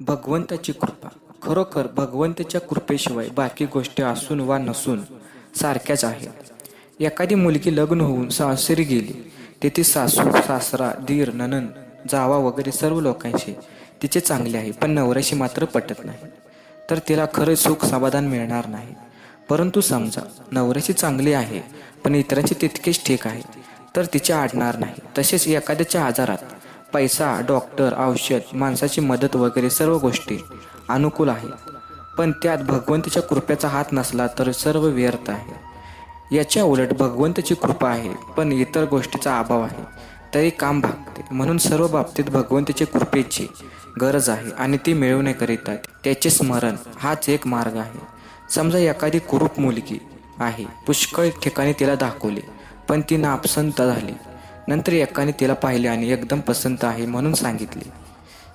भगवंताची कृपा. खरोखर भगवंताच्या कृपेशिवाय बाकी गोष्टी असून वा नसून सारख्याच आहेत. एखादी मुलगी लग्न होऊन सासरी गेली तेथे सासू सासरा दीर ननन जावा वगैरे सर्व लोकांशी तिचे चांगले आहे पण नवऱ्याशी मात्र पटत नाही. तर तिला खरे सुख समाधान मिळणार नाही. परंतु समजा नवऱ्याशी चांगली आहे पण इतरांचे तितकेच ठीक आहे तर तिचे आडणार नाही. तसेच एखाद्याच्या आजारात पैसा डॉक्टर औषध माणसाची मदत वगैरे सर्व गोष्टी अनुकूल आहेत पण त्यात भगवंताच्या कृपेचा हात नसला तर सर्व व्यर्थ आहे. याच्या उलट भगवंताची कृपा आहे पण इतर गोष्टीचा अभाव आहे. तरी काम भागते. म्हणून सर्व बाबतीत भगवंताची कृपेची गरज आहे आणि ती मिळवण्याकरिता त्याचे स्मरण हाच एक मार्ग आहे. समजा एखादी कुरूप मुलगी आहे पुष्कळ ठिकाणी तिला दाखवले पण ती नापसंत झाली. नंतर एकाने तिला पाहिले आणि एकदम पसंत आहे म्हणून सांगितले.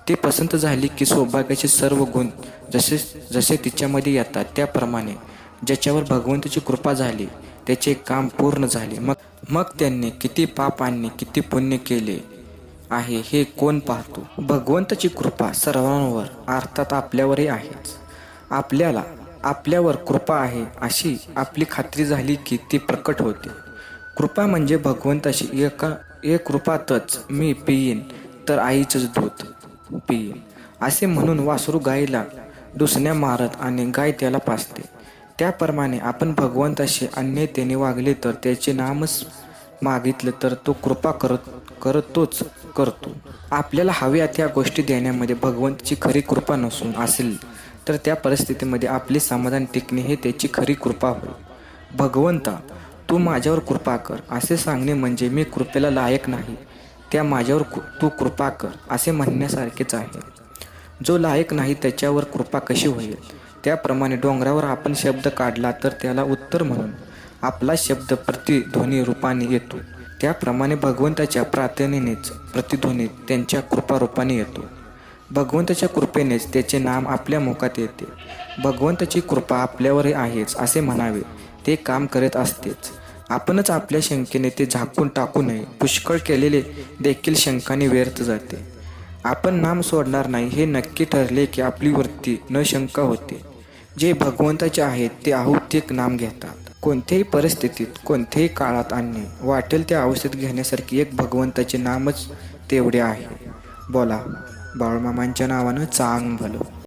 ती पसंत झाली की सौभाग्याचे सर्व गुण जसे जसे तिच्यामध्ये येतात त्याप्रमाणे ज्याच्यावर भगवंताची कृपा झाली त्याचे काम पूर्ण झाले. मग मग त्यांनी किती पाप आणि किती पुण्य केले आहे हे कोण पाहतो? भगवंताची कृपा सर्वांवर अर्थात आपल्यावरही आहेच. आपल्याला आपल्यावर कृपा आहे अशी आपली खात्री झाली की ती प्रकट होते. कृपा म्हणजे भगवंताशी एका एक कृपातच मी पिईन तर आईचंच दूध पिईन. असे म्हणून वासरू गायीला दुसण्या मारत आणि गाय त्याला पासते त्याप्रमाणे आपण भगवंताशी अन्यतेने वागले तर त्याचे नामच मागितलं तर तो कृपा करत करतोच करतो. आपल्याला हव्या त्या गोष्टी देण्यामध्ये भगवंताची खरी कृपा नसून असेल तर त्या परिस्थितीमध्ये आपले समाधान टिकणे हे त्याची खरी कृपा होय. भगवंता तू माझ्यावर कृपा कर. असे सांगणे म्हणजे मी कृपेला लायक नाही. त्या माझ्यावर कृ- तू कृपा कर असे म्हणण्यासारखेच आहे. जो लायक नाही त्याच्यावर कृपा कशी होईल? त्याप्रमाणे डोंगरावर आपण शब्द काढला तर त्याला उत्तर म्हणून आपला शब्द प्रतिध्वनी रूपाने येतो. त्याप्रमाणे भगवंताच्या प्रार्थनेनेच प्रतिध्वनी त्यांच्या कृपारूपाने येतो. भगवंताच्या कृपेनेच त्याचे नाम आपल्या मुखात येते. भगवंताची कृपा आपल्यावरही आहेच असे म्हणावे. ते काम करत असतेच. आपणच आपल्या शंकेने ते झाकून टाकू नये. पुष्कळ केलेले देखील शंकाने व्यर्थ जाते. आपण नाम सोडणार नाही हे नक्की ठरले की आपली वृत्ती न शंका होते. जे भगवंताचे आहेत ते आहुतिक नाम घेतात. कोणत्याही परिस्थितीत कोणत्याही काळात आणणे वाटेल त्या औषध घेण्यासारखी एक भगवंताचे नामच तेवढे आहे. बोला. बाळमामांच्या नावानं चांग भलं.